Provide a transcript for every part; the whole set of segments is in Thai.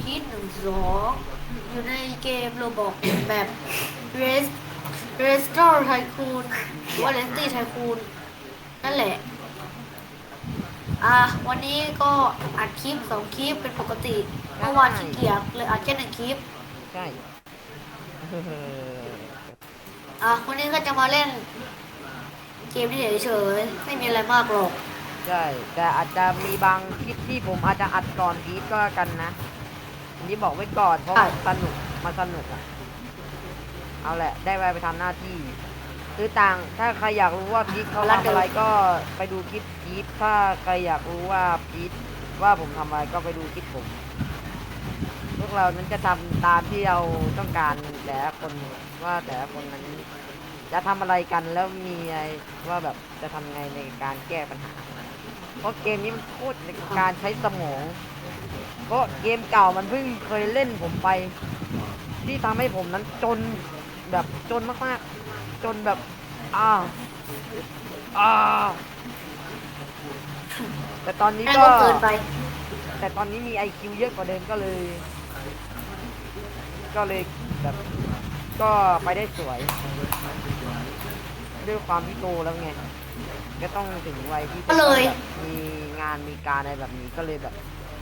พีทหนึ่งสองอยู่ในเกมโรบอกแบบ Race Race Star Tycoon หรือว่า r a c e Tycoon นั่นแหละ อะวันนี้ก็อัดคลิปสองคลิปเป็นปกติเมื่อวานขี้เกียจเลยอัดแค่หนึ่งคลิป ใช่อะวันนี้ก็จะมาเล่น เกมที่เฉยๆไม่มีอะไรมากหรอก ใช่ แต่อาจจะมีบางคลิปที่ผมอาจจะอัดก่อนพีทก็กันนะ อันนี้บอกไว้ก่อนเพราะมันสนุกมันสนุกอะเอาแหละ ได้ไปไปทำหน้าที่ คือต่าง ถ้าใครอยากรู้ว่าพีทเขาทำอะไรก็ไปดูคลิปพีทถ้าใครอยากรู้ว่าพีทว่าผมทำอะไรก็ไปดูคลิปผม พวกเรานั้นจะทำตามที่เราต้องการแต่ละคนว่าแต่ละคนนั้น จะทำอะไรกันแล้วมีอะไรว่าแบบจะทำไงในการแก้ปัญหา เพราะเกมนี้มันโคตรในการใช้สมอง เพราะเกมเก่ามันเพิ่งเคยเล่นผมไป ที่ทำให้ผมนั้นจนแบบจนมากๆ จนแบบอ้าอ้าแต่ตอนนี้ก็ เกินไป แต่ตอนนี้มี IQ เยอะกว่าเดิมก็เลย ก็เลยแบบก็ไปได้สวย ด้วยความที่โตแล้วไง ก็ต้องถึงวัยที่จะก็เลย มีงานมีการอะไรแบบนี้ก็เลยแบบ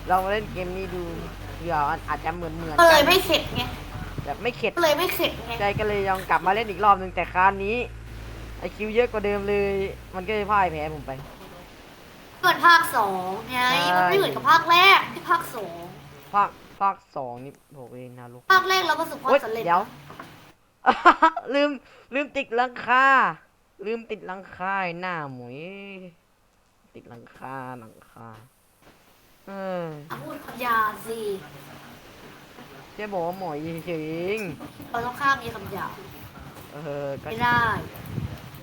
เรามาเล่นเกมนี้ดูเผื่ออาจจะเหมือนเหมือนก็เลกัยไม่เข็ดไงแบบไม่เข็ดก็เลยไม่เข็ดไงใจก็เลยยอมกลับมาเล่นอีกรอบหนึ่งแต่คราวนี้ไอคิวเยอะกว่าเดิมเลย มันก็เลยพ่ายแพ้ผมไปเกิดภาคสองไงใช่มันไม่เหมือนกับภาคแรกที่ภาคสองภาคภาคสองนี่โหเองนะลูกภาคแรกเราประสบความโอ๊ยสำเร็จเดี๋ยว ลืมลืมติดหลังคาลืมติดหลังคาไอ้หน้าหมวยติดหลังคาหลังคาเอออะพูดคำหยาบสิจะบอกว่าหมอยจริงเราต้องข้ามมีคำหยาบๆเออก็ไม่ได้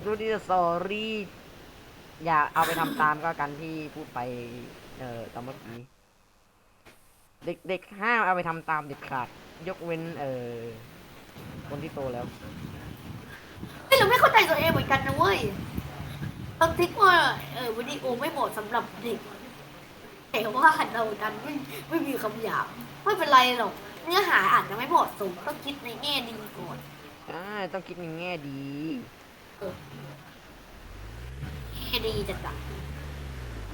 ดูดิสอรี่ อย่าเอาไปทำตามก็กันที่พูดไป เออตอนเมื่อกี้ เด็กเด็กห้ามเอาไปทำตามเด็ดขาด ยกเว้น เออคนที่โตแล้ว เฮ้ยเราไม่เข้าใจตัวเองเหมือนกันนะเว้ยเราคิดว่าเออวิดีโอไม่เหมาะสำหรับเด็ก แต่ว่าเราดันไม่ไม่มีคำหยาบไม่เป็นไรหรอก เนื้อหาอาจจะไม่เหมาะสมต้องคิดในแง่ดีก่อนใช่ต้องคิดในแง่ดีแง่ดีจัดจ้ะ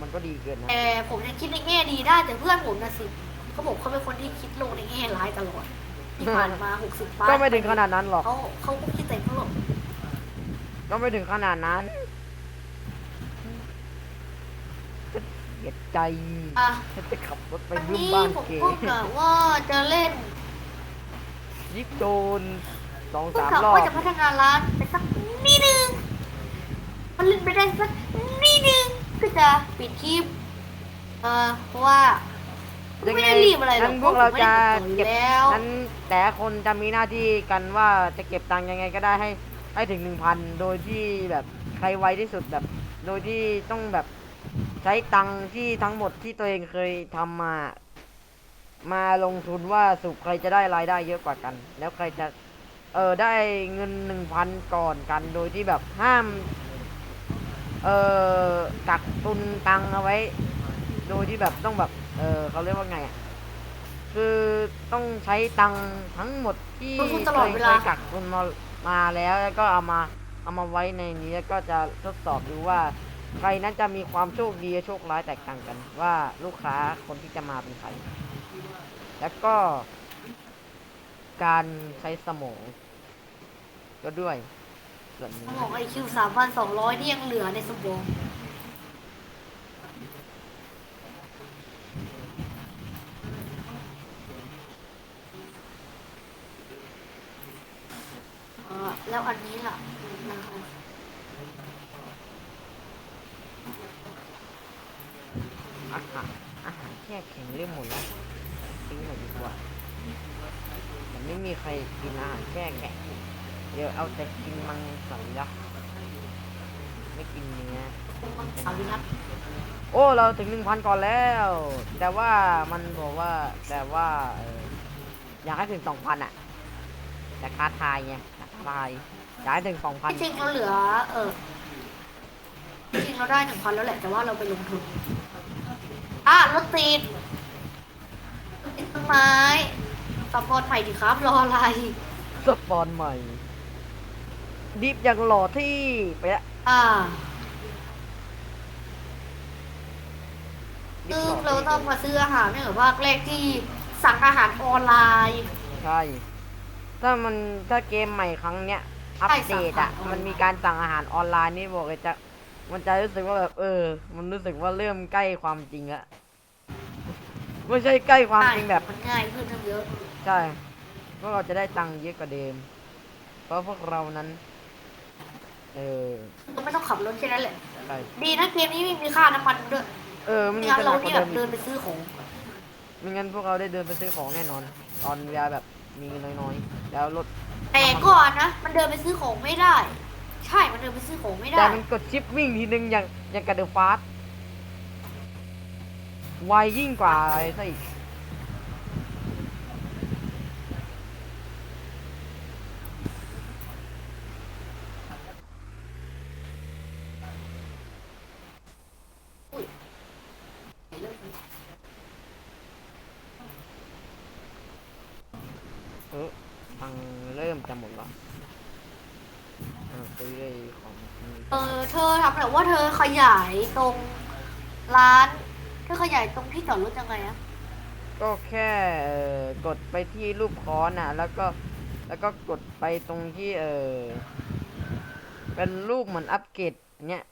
มันก็ดีเกินนะแต่ผมยังคิดในแง่ดีได้แต่เพื่อนผมนะสิเขาบอกเขาเป็นคนที่คิดโลกในแง่ร้ายตลอดที่ผ่านมาหกสิบปีก็ไม่ถึงขนาดนั้นหรอกเขาเขาก็คิดแต่เขาหรอกก็ไม่ถึงขนาดนั้นจะ เสียใจอะ ฉันจะขับรถไปวันรุ่มนี้บ้านผมเก๋ก็กะว่าจะเล่นยิบโดนสองก็สามกะรอบว่าจะพัฒนาร้านไปสักนิดนึงมันเล่นไปได้สักนิดนึงก็จะปิดคลิปเออเพราะว่ายังไม่ไงได้รีบอะไรหรอกนั้นพวกเราจะผมไม่เก็บได้ติดต่ออยู่แล้วนั้นแต่ละคนจะมีหน้าที่กันว่าจะเก็บตังค์ยังไงก็ได้ให้ให้ถึงหนึ่งพันโดยที่แบบใครไวที่สุดแบบ โดยที่ต้องแบบ ใช้ตังค์ที่ทั้งหมดที่ตัวเองเคยทำมา มาลงทุนว่าสรุปใครจะได้รายได้เยอะกว่ากัน แล้วใครจะ เออได้เงินหนึ่งพันก่อนกัน โดยที่แบบห้าม เออกักตุนตังเอาไว้ โดยที่แบบต้องแบบ เออเขาเรียกว่าไงอะคือต้องใช้ตังค์ทั้งหมดที่ต้องพูดตเคลอดยเวเคลายกักตุนมามาแล้วแล้วก็เอามาเอามาไว้ในนี้แล้วก็จะทดสอบดูว่า ใครนั้นจะมีความโชคดีโชคร้ายแตกต่างกัน ว่าลูกค้าคนที่จะมาเป็นใคร แล้วก็ การใช้สมองก็ด้วยส่วนนี้มองไอคิวสามพันสองร้อยที่ยังเหลือในสมองแล้วอันนี้ล่ะ อาหารอาหารแช่แข็งเริ่มหมดแล้วทิ้งหน่อยดีกว่า มันไม่มีใครกินอาหารแช่แข็งเดี๋ยวเอาแต่กินมังสวิรัตไม่กินเนื้อมังสวิรัตโอ้เราถึงหนึ่งพันก่อนแล้ว แต่ว่ามันบอกว่าแต่ว่าเอออยากให้ถึงสองพันอะ แต่ค่าทายไงค่าทายอยากให้ถึงสองพันจริงๆเราเหลือ เออจริงๆเราได้หนึ่งพันแล้วแหละ แต่ว่าเราไปลงทุนอะรถติดรถติดต้นไม้ สปอนใหม่ดิครับ รออะไร สปอนใหม่ ดิฟยังหล่อที่ไปละอ่าดิฟซึ่งหล่เราที่ต้องมาซื้ออาหารเนี่ยภาคแรกที่สั่งอาหารออนไลน์ ใช่ ถ้ามันถ้าเกมใหม่ครั้งเนี้ย อัปเดตอะสั่งอาหารออนไลน์ มันมีการสั่งอาหารออนไลน์นี่บอกเลยจะ มันจะรู้สึกว่าแบบเออ มันรู้สึกว่าเริ่มใกล้ความจริงละไม่ใช่ใกล้ความจริงแบบ มันง่ายขึ้นตั้งเยอะ ใช่พวกเราจะได้ตังค์เยอะกว่าเดิม เพราะพวกเรานั้น เออก็ไม่ต้องขับรถแค่นั้นแหละ ใช่ดีนะเกมนี้ไม่มีค่าน้ำมันด้วยเออมันไม่มีงั้นขเรานาดกนี่ว่าแบเดิบมอีกเดินไปซื้อของ ไม่งั้นพวกเราได้เดินไปซื้อของแน่นอน ตอนเวลาแบบมีเงินน้อยๆ แล้วรถแต่ก่อนนะ มันเดินไปซื้อของไม่ได้ ใช่ มันเดินไปซื้อของไม่แต่ได้ มันกดชิปวิ่งทีนึงอย่างอย่างกระเดฟาสไวยิ่งกว่าอะไรซะอีก เออตังค์เริ่มจะหมดแล้วอ่าซื้อไอ้ของนี่ เออ เธอทำแบบว่าเธอ ขยายตรงร้านเธอขยายตรงที่จอดรถยังไงอะก็แค่เอ่อกดไปที่รูปค้อนอะ แล้วก็แล้วก็กดไปตรงที่เออเป็นรูปเหมือนอัปเกรดเนี้ย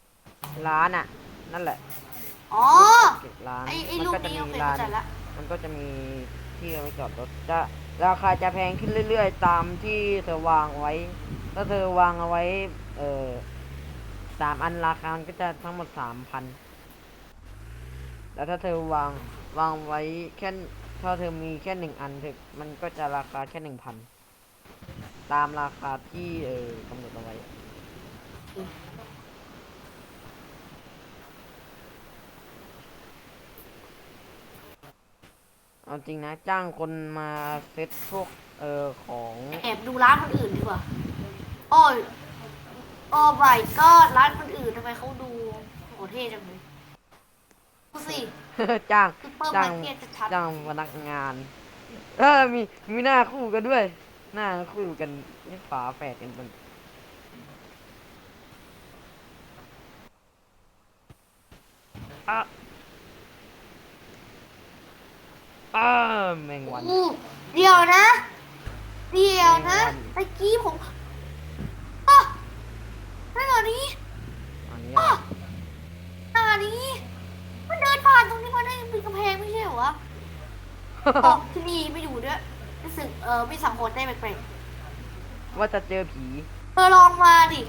ร้านอะ นั่นแหละอ๋ออัปเกรดร้านไอไอมัรูปก็จะนี้มีโอเคร้าเข้านใจละ มันก็จะมีที่เอาไว้จอดรถจะราคาจะแพงขึ้นเรื่อย ๆ ตามที่เธอวางไว้ ถ้าเธอวางเอาไว้ เออ สามอันราคาก็จะทั้งหมดสามพันแล้วถ้าเธอวางวางไว้แค่ถ้าเธอมีแค่หนึ่งอันเธอมันก็จะราคาแค่หนึ่งพันตามราคาที่เออกำหนดเอาไว้เอาจริงนะ จ้างคนมาเซ็ตพวกเออของ แอบดูร้านคนอื่นดีกว่าอ้ย โอ้ไม่ก็ร้านคนอื่นทำไมเขาดูโหเท่จังเลยดูสิ จ้างซุปเปอร์จ้ามางร์เก็ตชัดจ้างพนักงาน เออมีมีหน้าคู่กันด้วย หน้าคู่กันนี่ฝาแฝดกันเป็นอะอ่าแมงวันๆอู้เดี๋ยวนะ เดี๋ยวนะ แมงวัน ตะกี้ผมอะ นั่นเหรอนี้อันนี้อะนั่นเหรอนี้ มันเดินผ่านตรงนี้มาได้เป็นกำแพงไม่ใช่เหรอวะอ๋อที่นี่ไม่อยู่ด้วยรู้สึกเออไม่สังหรณ์ได้แปลกๆว่าจะเจอผีเธอลองมาดิ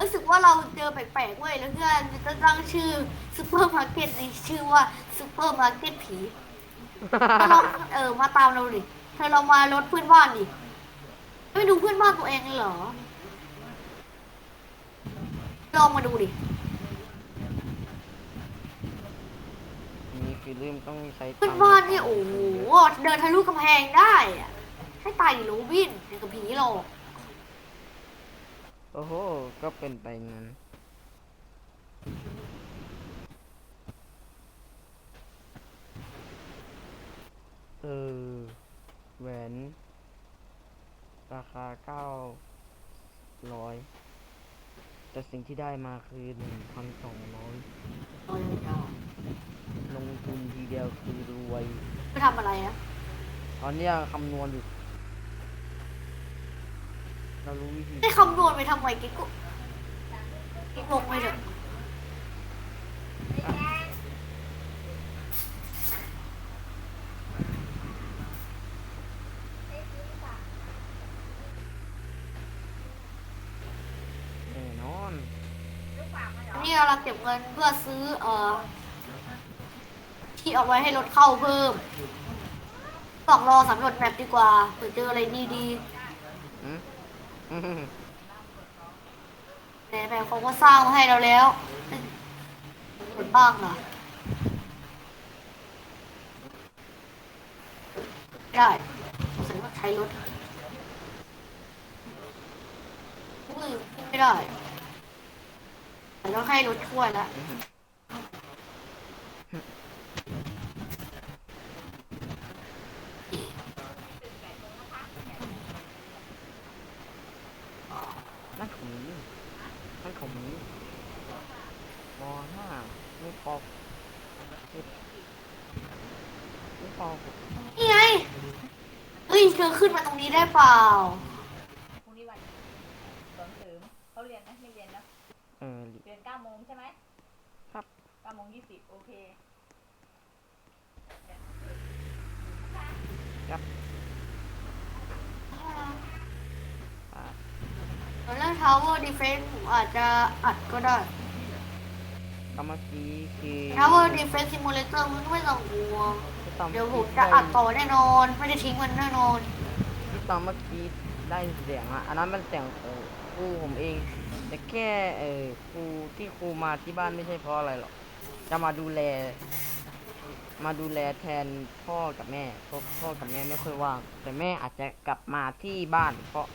รู้สึกว่าเราเจอแปลกๆเว้ยแล้วเพื่อนจะตั้งชื่อซูเปอร์มาร์เก็ตในชื่อว่าซูเปอร์มาร์เก็ตผีเธอลองเออมาตามเราดิเธอลองมารถเพื่อนบ้านดิไม่ดูเพื่อนบ้านตัวเองเลยเหรอ ลองมาดูดินี่คือเริ่มต้องใช้เพื่อนตังค์บ้านนี่โอ้โหเดินทะลุกำแพงได้อะให้ตายดิโรบินเดี๋ยวกับผีหรอกโอ้โห ก็เป็นไปงั้น เออ แหวน ราคาเก้าร้อย แต่สิ่งที่ได้มาคือหนึ่งพันสองร้อยลงทุนทีเดียวคือรวย ไปทำอะไรอะตอนเนี้ยคำนวณอยู่ เรารู้วิธีให้คำนวณไปทำไมกิ๊กกุกิ๊กงงไปเถอะ แน่นอน อันนี้เราเก็บเงินเพื่อซื้อเอ่อที่เอาไว้ให้รถเข้าเพิ่มต้องรอสำรวจแมปดีกว่าเผื่อเจออะไรดีอืมอืมๆแต่แมปเขาก็สร้างมาให้เราแล้วเปิดบ้างเหรอได้สงสัยว่าใช้รถอุ้ยไม่ได้แต้อให้รถช่วยละนั่นของมึนั่นของมึงมอห้าไม่พอม่พอนี่ไงเฮ้ยเธอขึ้นมาตรงนี้ได้เปล่าตรงนี้วันเสเสริมเขาเรียนนะไม่เรียน เออ เรียนเก้าโมงใช่ไหมครับ เก้าโมงยี่สิบโอเคอ่าแล้ว Tower Defense ผมอาจจะอัดก็ได้ก็เมื่อกี้คือ Tower Defense Simulator มึงไม่ต้องห่วงที่ตอนเดี๋ยวผมจะอัดต่อแน่นอน ไม่ได้ทิ้งมันแน่นอนที่ตอนเมื่อกี้ได้เสียงอะอันนั้นมันเสียงเออค รูผมเอง แต่แค่เออครูที่ครูมาที่บ้านไม่ใช่เพราะอะไรหรอก จะมาดูแล มาดูแลแทนพ่อกับแม่เพราะพ่อกับแม่ไม่ค่อยว่าง แต่แม่อาจจะกลับมาที่บ้าน เพราะ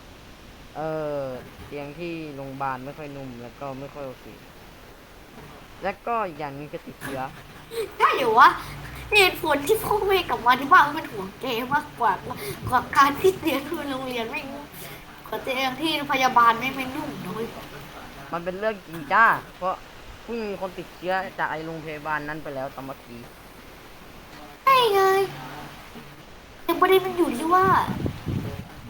เออเตียงที่โรงพยาบาลไม่ค่อยนุ่มแล้วก็ไม่ค่อยโอเคแล้วก็อีกอย่างหนึงจะติดเชื้อใช่เหรือวะเหตุผลที่พ่อแม่กลับมาที่บ้านเป็นห่วงแกมากกว่ากว่าการที่เตียงที่โรงเรียนไม่ กว่าเตียงที่พยาบาลไม่ไม่นุ่มนะเว้ยมันเป็นเรื่องจริงจ้า เพราะเพิ่งมีคนติดเชื้อจากไอโรงพยาบาลนั้นไปแล้วตอนเมื่อกี้ใช่ไงแต่ประเด็นมันอยู่ที่ว่า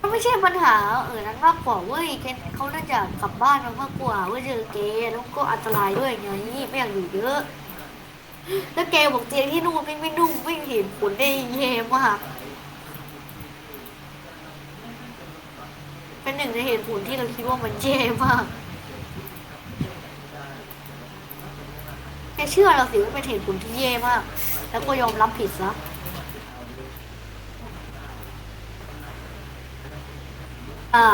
มันไม่ใช่ปัญหาเออนั้นมากกว่าเว้ยแกเขาน่าจะกลับบ้านมามากกว่าเว้ยเจอแกแล้วก็อันตรายด้วยไงไม่อยากอยู่เยอะ แล้วแกบอกเตียงที่นู่นไม่ไม่นุ่มไม่เห็นผลได้แย่มาก เป็นหนึ่งในเหตุผลที่เราคิดว่ามันแย่มากแกเชื่อเราสิว่าเป็นเหตุผลที่แย่มาก แล้วก็ยอมรับผิดซะอ่า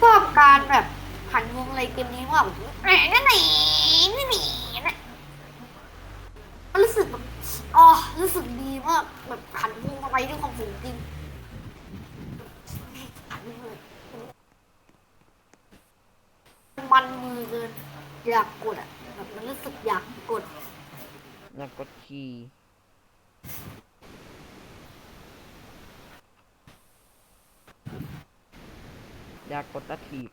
ชอบการแบบหันวงอะไรเกมนี้ว่าแบบแหมนั่นหนีนี่นี่นะมันรู้สึกแบบ อ๋อรู้สึกดีมากแบบหันวงอะไรด้วยความสูงจริงหันเลยมันมือเกินอยากกดอะแบบมันรู้สึกอยากกด อยากกดขี่อยากกดตะถีบ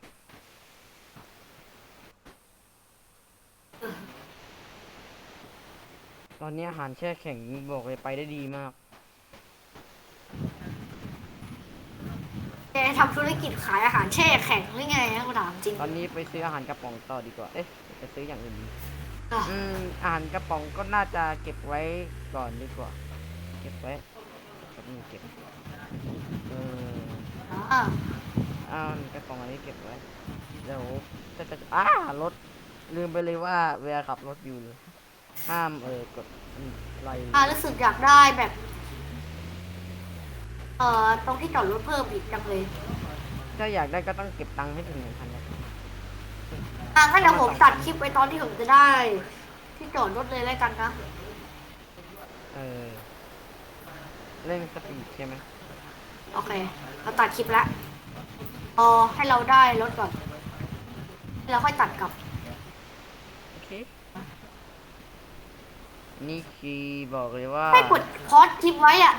ตอนนี้อาหารแช่แข็งบอกเลยไปได้ดีมาก แกทำธุรกิจขายอาหารแช่แข็งหรือไงนะกูถามจริง ตอนนี้ไปซื้ออาหารกระป๋องต่อดีกว่า เอ๊ะไปซื้ออย่างอื่นดีอะ อืมอาหารกระป๋องก็น่าจะเก็บไว้ก่อนดีกว่า เก็บไว้แป๊บนึงเก็บ เอออะอ้าวกระป๋องอันนี้เก็บไว้ เดี๋ยวจะจะอ้ารถลืมไปเลยว่าเวลาขับรถอยู่เลย ห้ามเออกดอะไรอะรู้สึกอยากได้แบบ เอ่อตรงที่จอดรถเพิ่มอีกจังเลยถ้าอยากได้ก็ต้องเก็บตังค์ให้ถึงหนึ่งพันนะอะงั้นเดี๋ยวผมตัดคลิปไปตอนที่ผมจะได้ ที่จอดรถเลยแล้วกันนะเออเล่นสปีดใช่ไหมโอเคเราตัดคลิปแล้วอ๋อให้เราได้รถก่อนแล้วค่อยตัดกลับ โอเค นี่คีบอกเลยว่าแค่กดพอดคลิปไว้อะ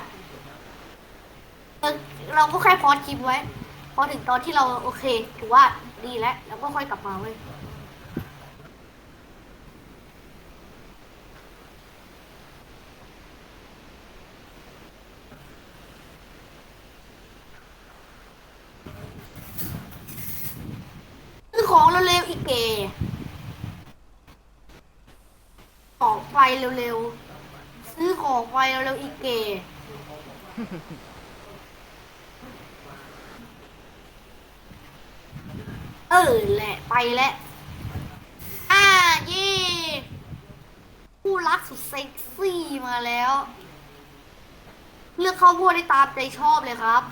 เออเราก็แค่พอดคลิปไว้ พอถึงตอนที่เราโอเคถือว่าดีแล้วเราก็ค่อยกลับมาเว้ย ซื้อของเร็วๆอีกเกของไปเร็วๆ ซื้อของไปเร็วๆอีกเก เออแหละไปแล้วอ่าเย่ผู้รักสุดเซ็กซี่มาแล้ว เลือกข้าวโพดได้ตามใจชอบเลยครับ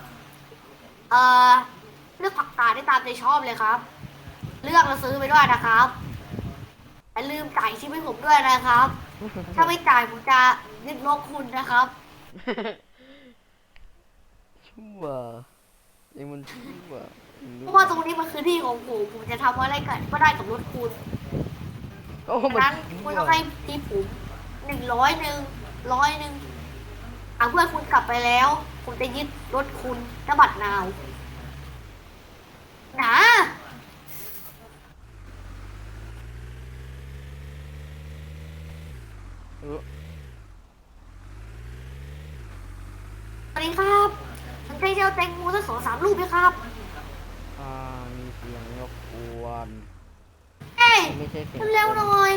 เอ่อเลือกผักกาดได้ตามใจชอบเลยครับ เลือกแล้วซื้อไปด้วยนะครับอย่าลืมจ่ายชิปให้ผมด้วยนะครับ ถ้าไม่จ่ายผมจะยึดลบคุณนะครับ ชั่วเองมันชั่วเพราะว่าตรงนี้มันคือที่ของผมผมจะทำอะไรก็ได้กับรถคุณเพราะนั้นคุณต้องให้ทีผมหนึ่งร้อยหนึ่งร้อยหนึ่งหาเพื่อนคุณกลับไปแล้ว ผมจะยึดรถคุณและบัตรนาวนะเสวัสดีครับ สนใจจะเอาแตงโมสักสองสามลูกไหมครับอ่ามีเสียงรบกวนเฮ้ยไม่ใช่เสียงเร็วหน่อย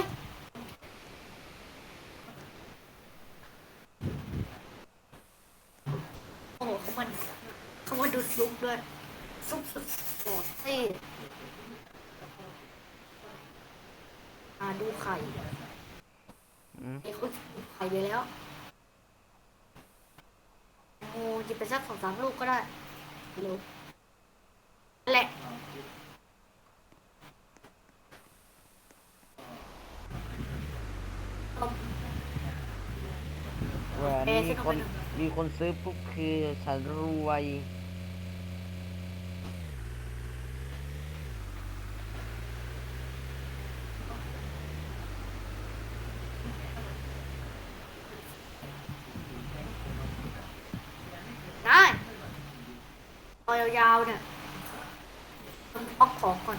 โอ้โหเขามันเขามาดูซุปด้วยซุปสุดโสดเท่อ่าดูไข่อืม ไอ้เขาไข่ไปแล้ว โอ้หยิบไปสักสองสามลูกก็ได้เร็วนั่นแหละแหวนมีคนมีคนซื้อปุ๊บคือฉันรวย ได้รอ ยยาวๆเนี่ยต้องเอาของก่อน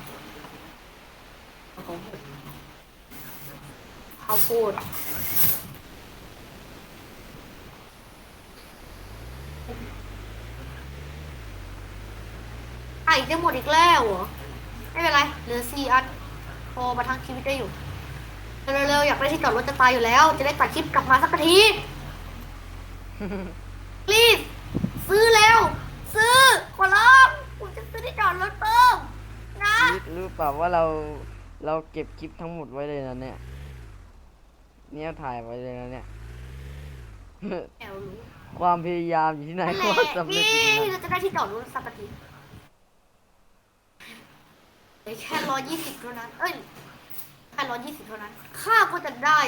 เอาของก่อนข้าวโพดไอ้จะหมดอีกแล้วเหรอ ไม่เป็นไร เหลือสี่อันพอมาทั้งชีวิตได้อยู่ เร็วๆ อยากได้ที่จอดรถจะตายอยู่แล้ว จะได้ตัดคลิปกลับมาสักทีรีบซื้อแล้ว ซื้อขอร้องผมจะซื้อที่จอดรถเพิ่มนะคิดรู้เปล่าว่าเราเราเก็บคลิปทั้งหมดไว้เลยนะเนี่ย เนี่ยถ่ายไว้เลยนะเนี่ย แอลรู้ความพยายามอยู่ที่ไหนนั่นแหก็ละสำเร็จพี่อยู่ที่นั่นเราจะได้ที่จอดรถสักทีเหลือแค่ร้อยยี่สิบเท่านั้น เอ้ยแค่ร้อยยี่สิบเท่านั้นค่าก็จะได้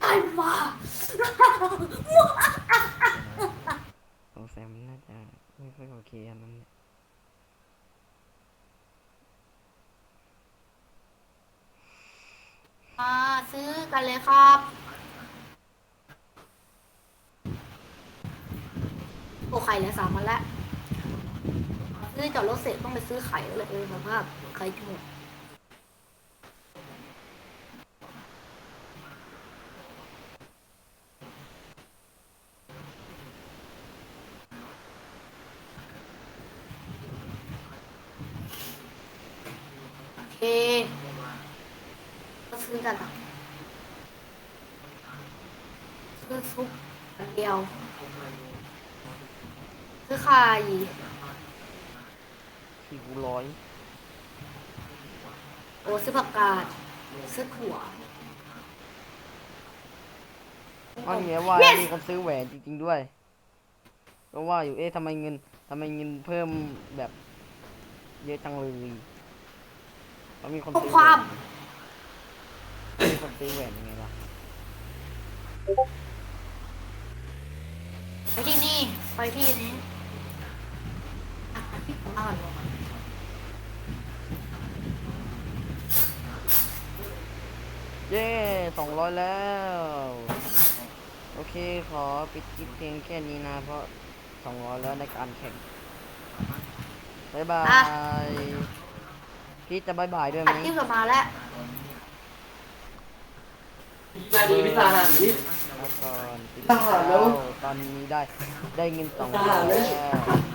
ได้มา สงสัยมันน่าจะ ไม่ค่อยโอเคอันนั้นเนี่ยมาซื้อกันเลยครับ โอ้ไข่เหลือสามมันละซื้อจอดรถเสร็จต้องไปซื้อไข่เลยเออสภาพไข่จะหมด โอเคก็ซื้อกันอะซื้อซุปอันเดียวซื้อไข่ที่กูร้อยโอ้ซื้อผักกาดซื้อถั่วมันเหมียว่า Yes มีคนซื้อแหวนจริงๆด้วย ก็ว่าอยู่เอ๊ะทำไมเงินทำไมเงินเพิ่มแบบ เยอะจังเลย แล้วมีคนข้อซื้อความแหวนมีคนซื้อแหวนยังไงล่ะไปที่นี่ ไปที่นี้อะที่บ้านเย้สองร้อยแล้ว โอเค ขอปิดคลิปเพียงแค่นี้นะ เพราะสองร้อยแล้วในการแข่งบายบาย พี่จะบายบายด้วยไหอัมดคลิปกลับมาแล้วมาดีพิธาหารนี้แล้วก่อนปิดทหารแล้วตอนนี้ได้ได้เงินสองทร้อหารยแล้วแล้ว